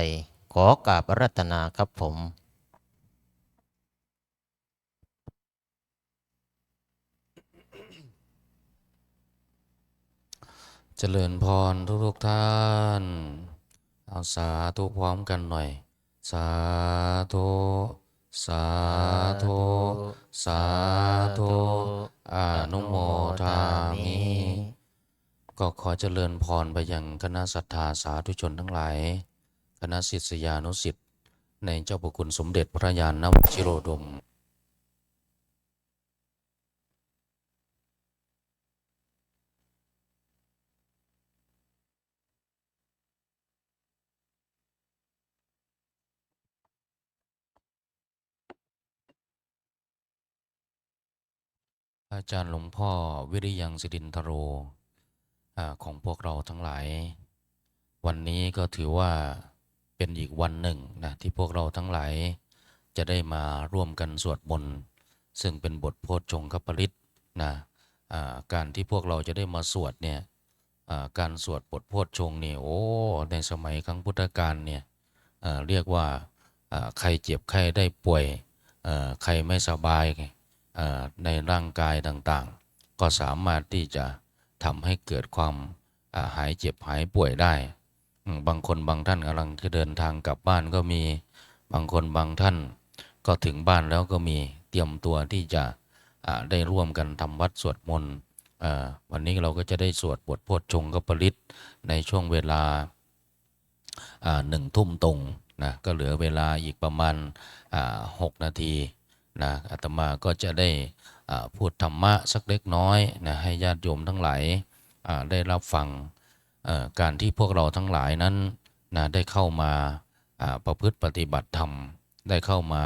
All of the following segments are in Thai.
ไปขอกราบอารัตนาครับผมเจริญพรทุกทุกๆท่าน เอาสาธุพร้อมกันหน่อย สาธุ สาธุ สาธุอนุโมทามิก็ขอเจริญพรไปยังคณะศรัทธาสาธุชนทั้งหลาย คณะศิษยานุศิษย์ในเจ้าพระคุณสมเด็จพระยาณวชิโรดม อาจารย์หลวงพ่อวิริยังสิรินทโรอของพวกเราทั้งหลาย วันนี้ก็ถือว่า เป็นอีกวันหนึ่งนะที่พวกเราทั้งหลาย จะได้มาร่วมกันสวดมนต์ซึ่งเป็นบทโพชฌงคปริตนะการที่พวกเราจะได้มาสวดเนี่ยการสวดบทโพชฌงค์เนี่ยโอ้ในสมัยครั้งพุทธกาลเนี่ยเรียกว่าใครเจ็บใครได้ป่วยใครไม่สบายในร่างกายต่างๆ ก็สามารถที่จะทำให้เกิดความหายเจ็บหายป่วยได้ บางคนบางท่านกำลังจะเดินทางกลับบ้านก็มี บางคนบางท่าน ก็ถึงบ้านแล้วก็มีเตรียมตัวที่จะได้ร่วมกันทำวัดสวดมนต์วันนี้เราก็จะได้สวดบทโพชงค์กปริตในช่วงเวลาหนึ่งทุ่มตรงนะก็เหลือเวลาอีกประมาณหกนาทีนะอาตมาก็จะได้พูดธรรมะสักเล็กน้อยนะให้ญาติโยมทั้งหลายได้รับฟัง การที่พวกเราทั้งหลายนั้นนะได้เข้ามาประพฤติปฏิบัติธรรม ได้เข้ามา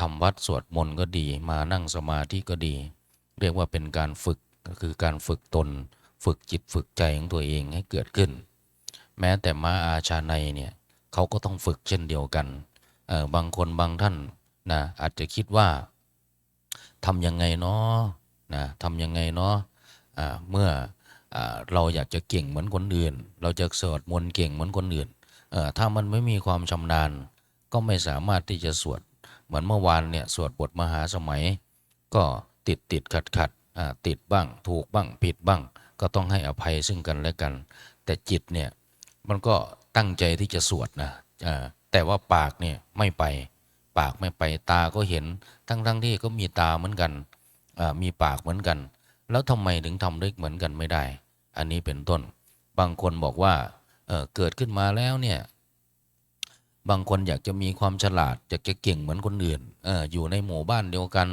ทำวัดสวดมนต์ก็ดี มานั่งสมาธิก็ดี เรียกว่าเป็นการฝึกก็คือการฝึกตน ฝึกจิตฝึกใจของตัวเองให้เกิดขึ้น แม้แต่ม้าอาชาในเนี่ยเขาก็ต้องฝึกเช่นเดียวกันบางคนบางท่านนะอาจจะคิดว่าทำยังไงเนาะนะทำยังไงเนาะเมื่อ เราอยากจะเก่งเหมือนคนอื่น เราจะสวดมนต์เก่งเหมือนคนอื่น ถ้ามันไม่มีความชำนาญ ก็ไม่สามารถที่จะสวดเหมือนเมื่อวานเนี่ยสวดบทมหาสมัย ก็ติดติดขัดขัดติดบ้างถูกบ้างผิดบ้าง ก็ต้องให้อภัยซึ่งกันและกัน แต่จิตเนี่ยมันก็ตั้งใจที่จะสวดนะแต่ว่าปากเนี่ยไม่ไป ปากไม่ไปตาก็เห็นทั้งทั้งที่ก็มีตาเหมือนกันมีปากเหมือนกัน แล้วทำไมถึงทำได้เหมือนกันไม่ได้ อันนี้เป็นต้น บางคนบอกว่าเเกิดขึ้นมาแล้วเนี่ย บางคนอยากจะมีความฉลาดอยากจะเก่งเหมือนคนอื่นออยู่ในหมู่บ้านเดียวกัน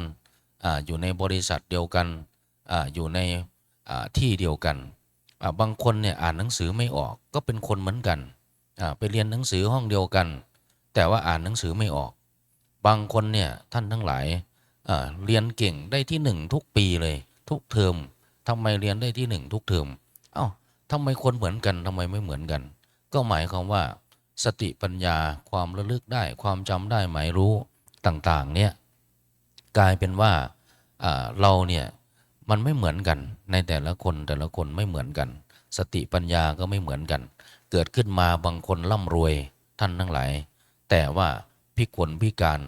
ออยู่ในบริษัทเดียวกันออยู่ในที่เดียวกัน บางคนเนี่ยอ่านหนังสือไม่ออกก็เป็นคนเหมือนกัน ไปเรียนหนังสือห้องเดียวกัน แต่ว่าอ่านหนังสือไม่ออก บางคนเนี่ยท่านทั้งหลายเอ่อเรียนเก่งได้ที่หนึ่งทุกปีเลย ทุกเทอมทำไมเรียนได้ที่หนึ่งทุกเทอม เอ้าทำไมคนเหมือนกันทำไมไม่เหมือนกัน ก็หมายความว่า สติปัญญาความระลึกได้ ความจำได้หมายรู้ต่างๆเนี่ยกลายเป็นว่าเราเนี่ยมันไม่เหมือนกันในแต่ละคนแต่ละคนไม่เหมือนกัน สติปัญญาก็ไม่เหมือนกัน เกิดขึ้นมาบางคนร่ำรวยท่านทั้งหลาย แต่ว่าพิกลพิการ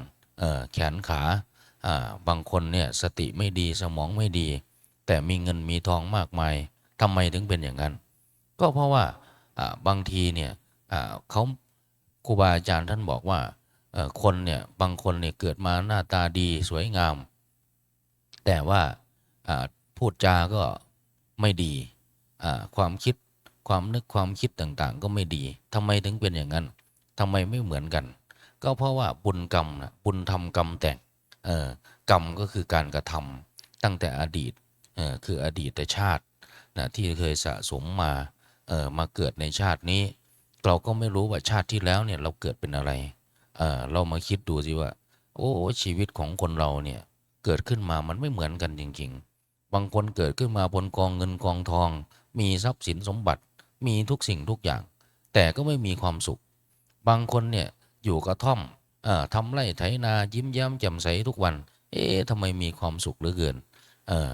แขนขาบางคนเนี่ยสติไม่ดีสมองไม่ดี แต่มีเงินมีทองมากมายทำไมถึงเป็นอย่างนั้น ก็เพราะว่าบางทีเนี่ยเขาครูบาอาจารย์ท่านบอกว่าคนเนี่ยบางคนเนี่ยเกิดมาหน้าตาดีสวยงาม แต่ว่าพูดจาก็ไม่ดีความคิดความนึกความคิดต่างๆ ก็ไม่ดีทำไมถึงเป็นอย่างนั้นทำไมไม่เหมือนกัน ก็เพราะว่าบุญกรรมนะบุญทำกรรมแต่งกรรมก็คือการกระทำตั้งแต่อดีตคืออดีตชาตินะที่เคยสะสมมา ออมาเกิดในชาตินี้ เราก็ไม่รู้ว่าชาติที่แล้วเนี่ยเราเกิดเป็นอะไรเออเรามาคิดดูสิว่า โอ้ชีวิตของคนเราเนี่ยเกิดขึ้นมามันไม่เหมือนกันจริง ๆ บางคนเกิดขึ้นมาบนกองเงินกองทอง มีทรัพย์สินสมบัติ มีทุกสิ่งทุกอย่าง แต่ก็ไม่มีความสุข บางคนเนี่ยอยู่กระท่อมเอ่อทำไร่ไถนายิ้มแย้มแจ่มใสทุกวัน เอ๊ะทำไมมีความสุขเหลือเกินเออ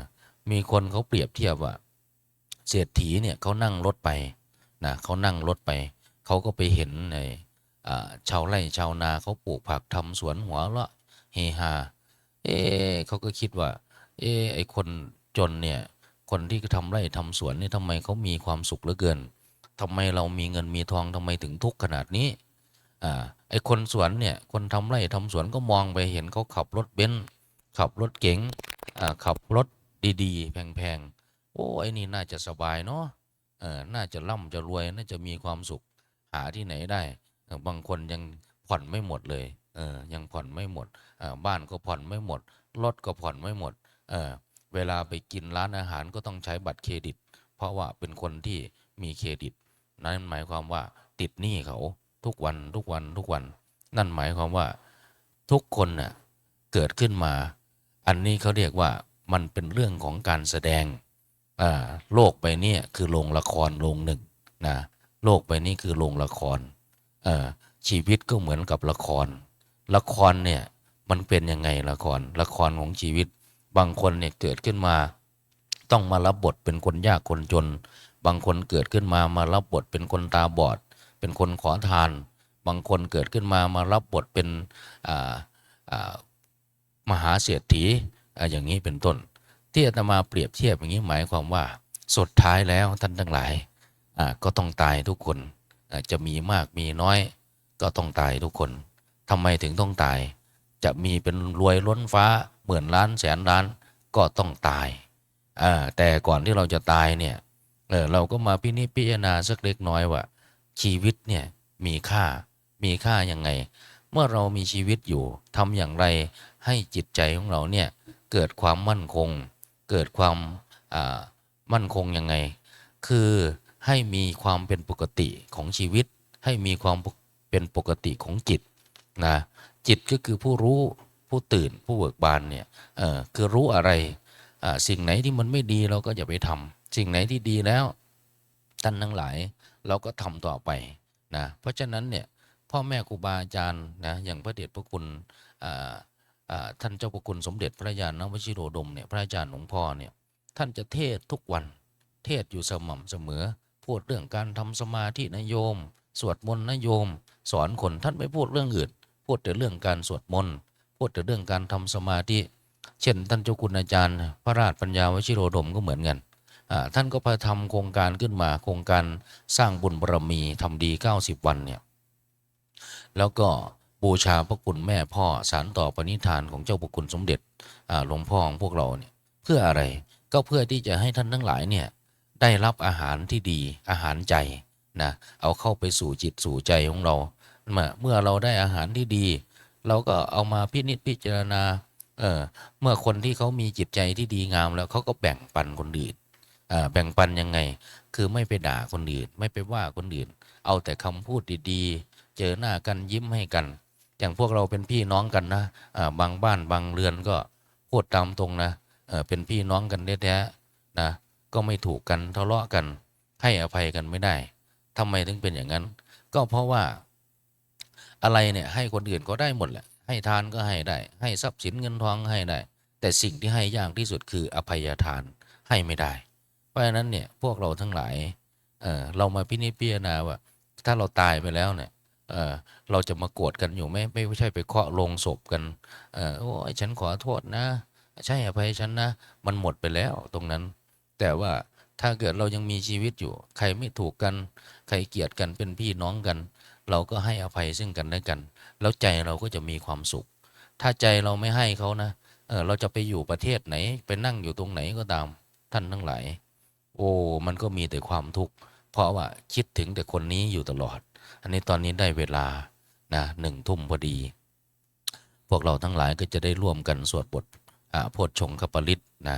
มีคนเขาเปรียบเทียบว่า เศรษฐีเนี่ยเขานั่งรถไปนะเขานั่งรถไป เขาก็ไปเห็นในอ่าชาวไร่ชาวนาเขาปลูกผักทำสวนหัวเราะเฮฮาเอเขาก็คิดว่า เอไอคนจนเนี่ยคนที่ทำไร่ทำสวนนี่ทำไมเขามีความสุขเหลือเกินทำไมเรามีเงินมีทองทำไมถึงทุกข์ขนาดนี้อ่าไอคนสวนเนี่ยคนทำไร่ทำสวนก็มองไปเห็นเขาขับรถเบนซ์ขับรถเก๋งอ่าขับรถดีๆ แพงๆ อ้ไอนี่น่าจะสบายเนาะเออน่าจะร่ำจะรวยน่าจะมีความสุขหาที่ไหนได้บางคนยังผ่อนไม่หมดเลยเออยังผ่อนไม่หมดอ่าบ้านก็ผ่อนไม่หมดรถก็ผ่อนไม่หมดเออเวลาไปกินร้านอาหารก็ต้องใช้บัตรเครดิต เพราะว่าเป็นคนที่มีเครดิต นั่นหมายความว่าติดหนี้เขาทุกวันทุกวันทุกวัน นั่นหมายความว่าทุกคนน่ะเกิดขึ้นมา อันนี้เขาเรียกว่ามันเป็นเรื่องของการแสดง โลกไปนี่คือโรงละครโรงหนึ่งนะโลกไปนี้คือโรงละครชีวิตก็เหมือนกับละคร ละครเนี่ยมันเป็นยังไงละคร ละครของชีวิต บางคนเนี่ยเกิดขึ้นมา ต้องมารับบทเป็นคนยากคนจน บางคนเกิดขึ้นมามารับบทเป็นคนตาบอด เป็นคนขอทาน บางคนเกิดขึ้นมามารับบทเป็นมหาเศรษฐีอย่างนี้เป็นต้น ที่อาตมาเปรียบเทียบอย่างนี้หมายความว่าสุดท้ายแล้วท่านทั้งหลายก็ต้องตายทุกคนจะมีมากมีน้อย ก็ต้องตายทุกคนทำไมถึงต้องตาย จะมีเป็นรวยล้นฟ้าหมื่นล้านแสนล้านก็ต้องตายแต่ก่อนที่เราจะตายเนี่ยเเราก็มาพินิจพิจารณาสักเล็กน้อยว่า ชีวิตเนี่ยมีค่ามีค่ายังไง เมื่อเรามีชีวิตอยู่ทำอย่างไรให้จิตใจของเราเนี่ยเกิดความมั่นคง เกิดความมั่นคงยังไง คือให้มีความเป็นปกติของชีวิต ให้มีความเป็นปกติของจิตนะจิตก็คือผู้รู้ผู้ตื่นผู้เบิกบานเนี่ยคือรู้อะไรสิ่งไหนที่มันไม่ดีเราก็อย่าไปทำสิ่งไหนที่ดีแล้วท่านทั้งหลายเราก็ทำต่อไปนะเพราะฉะนั้นเนี่ยพ่อแม่ครูบาอาจารย์นะอย่างพระเดชพระคุณอ่าอ่า ท่านเจ้าพระคุณสมเด็จพระญาณวชิโรดมเนี่ยพระอาจารย์หลวงพ่อเนี่ยท่านจะเทศทุกวัน เทศอยู่สม่ำเสมอ พูดเรื่องการทำสมาธินโยม สวดมนต์นโยม สอนคนท่านไม่พูดเรื่องอื่น พูดแต่เรื่องการสวดมนต์พูดแต่เรื่องการทำสมาธิเช่น ท่านเจ้าคุณอาจารย์ พระราชปัญญาวชิโรดมก็เหมือนกันท่านก็พาทำโครงการขึ้นมาโครงการสร้างบุญบารมีทำดี 90 วันเนี่ยแล้วก็ บูชาพระคุณแม่พ่อสารต่อปณิธานของเจ้าพระคุณสมเด็จหลวงพ่อของพวกเราเนี่ยเพื่ออะไรก็เพื่อที่จะให้ท่านทั้งหลายเนี่ยได้รับอาหารที่ดีอาหารใจนะเอาเข้าไปสู่จิตสู่ใจของเรา เมื่อเมื่อเราได้อาหารที่ดี เราก็เอามาพินิจพิจารณาเออเมื่อคนที่เขามีจิตใจที่ดีงามแล้วเขาก็แบ่งปันคนอื่นแบ่งปันยังไง คือไม่ไปด่าคนอื่น ไม่ไปว่าคนอื่น เอาแต่คำพูดดีๆ เจอหน้ากันยิ้มให้กัน อย่างพวกเราเป็นพี่น้องกันนะบางบ้านบางเรือนก็พูดตามตรงนะเป็นพี่น้องกันแท้ๆนะก็ไม่ถูกกันทะเลาะกัน ให้อภัยกันไม่ได้ทำไมถึงเป็นอย่างนั้น ก็เพราะว่าอะไรเนี่ยให้คนอื่นก็ได้หมดแหละ ให้ทานก็ให้ได้ ให้ทรัพย์สินเงินทองให้ได้ แต่สิ่งที่ให้ยากที่สุดคืออภัยทานให้ไม่ได้ เพราะฉะนั้นเนี่ยพวกเราทั้งหลายเเรามาพินิจพิจารณาว่า ถ้าเราตายไปแล้วเนี่ย เราจะมาโกรธกันอยู่ไหมไม่ใช่ไปเคาะโลงศพกันอโอ้ยฉันขอโทษนะ ใช่อภัยฉันนะ มันหมดไปแล้วตรงนั้น แต่ว่าถ้าเกิดเรายังมีชีวิตอยู่ ใครไม่ถูกกัน ใครเกลียดกันเป็นพี่น้องกัน เราก็ให้อภัยซึ่งกันและกัน แล้วใจเราก็จะมีความสุข ถ้าใจเราไม่ให้เขานะเออเราจะไปอยู่ประเทศไหน ไปนั่งอยู่ตรงไหนก็ตามท่านทั้งหลาย โอ้มันก็มีแต่ความทุกข์เพราะว่าคิดถึงแต่คนนี้อยู่ตลอด อันนี้ตอนนี้ได้เวลานะหนึ่งทุ่มพอดี พวกเราทั้งหลายก็จะได้ร่วมกันสวดบทอ่าโพชฌงคปริตนะ